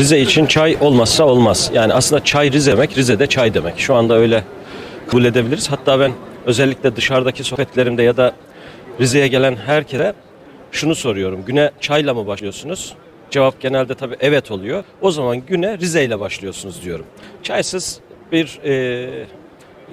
Rize için çay olmazsa olmaz. Yani aslında çay Rize demek, Rize'de çay demek. Şu anda öyle kabul edebiliriz. Hatta ben özellikle dışarıdaki sohbetlerimde ya da Rize'ye gelen herkese şunu soruyorum. Güne çayla mı başlıyorsunuz? Cevap genelde tabii evet oluyor. O zaman güne Rize ile başlıyorsunuz diyorum. Çaysız bir e,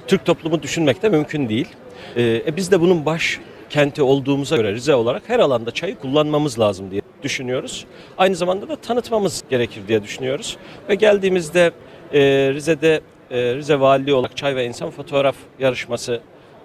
Türk toplumu düşünmek de mümkün değil. E, e, biz de bunun baş kenti olduğumuza göre Rize olarak her alanda çayı kullanmamız lazım diye düşünüyoruz. Aynı zamanda da tanıtmamız gerekir diye düşünüyoruz. Ve geldiğimizde e, Rize'de e, Rize Valiliği olarak çay ve insan fotoğraf yarışması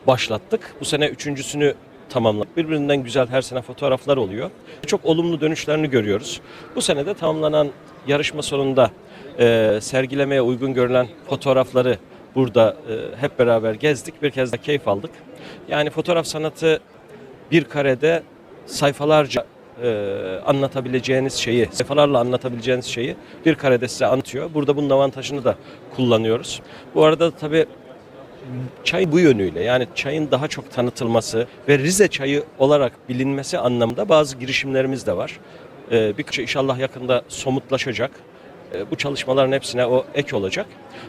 başlattık. Bu sene üçüncüsünü tamamladık. Birbirinden güzel her sene fotoğraflar oluyor. Çok olumlu dönüşlerini görüyoruz. Bu sene de tamamlanan yarışma sonunda e, sergilemeye uygun görülen fotoğrafları burada e, hep beraber gezdik. Bir kez de keyif aldık. Yani fotoğraf sanatı bir karede sayfalarca e, anlatabileceğiniz şeyi, sayfalarla anlatabileceğiniz şeyi bir karede size anlatıyor. Burada bunun avantajını da kullanıyoruz. Bu arada tabii çay bu yönüyle yani çayın daha çok tanıtılması ve Rize çayı olarak bilinmesi anlamında bazı girişimlerimiz de var. Ee, birkaç inşallah yakında somutlaşacak. Ee, bu çalışmaların hepsine o ek olacak.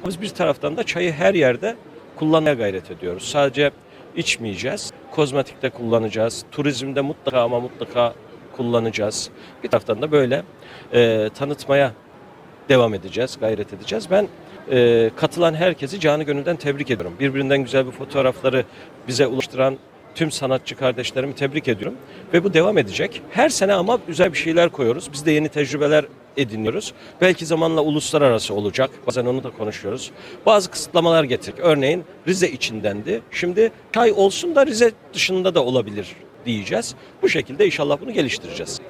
Biz bir taraftan da çayı her yerde kullanmaya gayret ediyoruz. Sadece içmeyeceğiz. Kozmetikte kullanacağız. Turizmde mutlaka ama mutlaka kullanacağız. Bir taraftan da böyle e, tanıtmaya devam edeceğiz, gayret edeceğiz. Ben e, katılan herkesi canı gönülden tebrik ediyorum. Birbirinden güzel bir fotoğrafları bize ulaştıran tüm sanatçı kardeşlerimi tebrik ediyorum. Ve bu devam edecek. Her sene ama güzel bir şeyler koyuyoruz. Biz de yeni tecrübeler ediniyoruz. Belki zamanla uluslararası olacak. Bazen onu da konuşuyoruz. Bazı kısıtlamalar getirdik. Örneğin Rize içindendi. Şimdi çay olsun da Rize dışında da olabilir diyeceğiz. Bu şekilde inşallah bunu geliştireceğiz.